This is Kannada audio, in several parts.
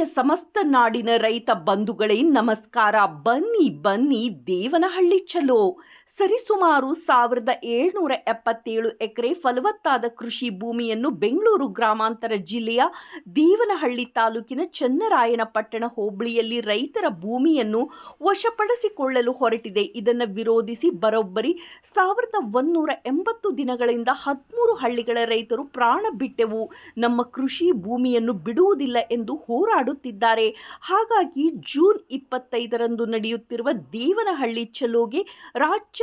ಆತ್ಮೀಯ ಸಮಸ್ತ ನಾಡಿನ ರೈತ ಬಂಧುಗಳೇ ನಮಸ್ಕಾರ. ಬನ್ನಿ ಬನ್ನಿ ದೇವನಹಳ್ಳಿ ಚಲೋ. ಸರಿಸುಮಾರು ಸಾವಿರದ ಏಳ್ನೂರ ಎಪ್ಪತ್ತೇಳು ಎಕರೆ ಫಲವತ್ತಾದ ಕೃಷಿ ಭೂಮಿಯನ್ನು ಬೆಂಗಳೂರು ಗ್ರಾಮಾಂತರ ಜಿಲ್ಲೆಯ ದೀವನಹಳ್ಳಿ ತಾಲೂಕಿನ ಚನ್ನರಾಯನಪಟ್ಟಣ ಹೋಬಳಿಯಲ್ಲಿ ರೈತರ ಭೂಮಿಯನ್ನು ವಶಪಡಿಸಿಕೊಳ್ಳಲು ಹೊರಟಿದೆ. ಇದನ್ನು ವಿರೋಧಿಸಿ ಬರೋಬ್ಬರಿ ಸಾವಿರದ ಒಂದೂರ ಎಂಬತ್ತು ದಿನಗಳಿಂದ ಹದಿಮೂರು ಹಳ್ಳಿಗಳ ರೈತರು ಪ್ರಾಣ ಬಿಟ್ಟೆವು. ನಮ್ಮ ಕೃಷಿ ಭೂಮಿಯನ್ನು ಬಿಡುವುದಿಲ್ಲ ಎಂದು ಹೋರಾಡುತ್ತಿದ್ದಾರೆ. ಹಾಗಾಗಿ ಜೂನ್ ಇಪ್ಪತ್ತೈದರಂದು ನಡೆಯುತ್ತಿರುವ ದೇವನಹಳ್ಳಿ ಚಲೋಗೆ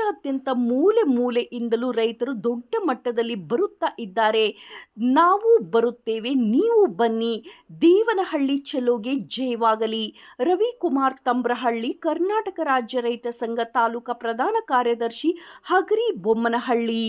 ರಾಜ್ಯಾದ್ಯಂತ ಮೂಲೆ ಮೂಲೆಯಿಂದಲೂ ರೈತರು ದೊಡ್ಡ ಮಟ್ಟದಲ್ಲಿ ಬರುತ್ತಾ ಇದ್ದಾರೆ. ನಾವು ಬರುತ್ತೇವೆ, ನೀವು ಬನ್ನಿ. ದೇವನಹಳ್ಳಿ ಚಲೋಗೆ ಜಯವಾಗಲಿ. ರವಿಕುಮಾರ್ ತಂಬ್ರಹಳ್ಳಿ, ಕರ್ನಾಟಕ ರಾಜ್ಯ ರೈತ ಸಂಘ ತಾಲೂಕಾ ಪ್ರಧಾನ ಕಾರ್ಯದರ್ಶಿ ಹಗರಿ ಬೊಮ್ಮನಹಳ್ಳಿ.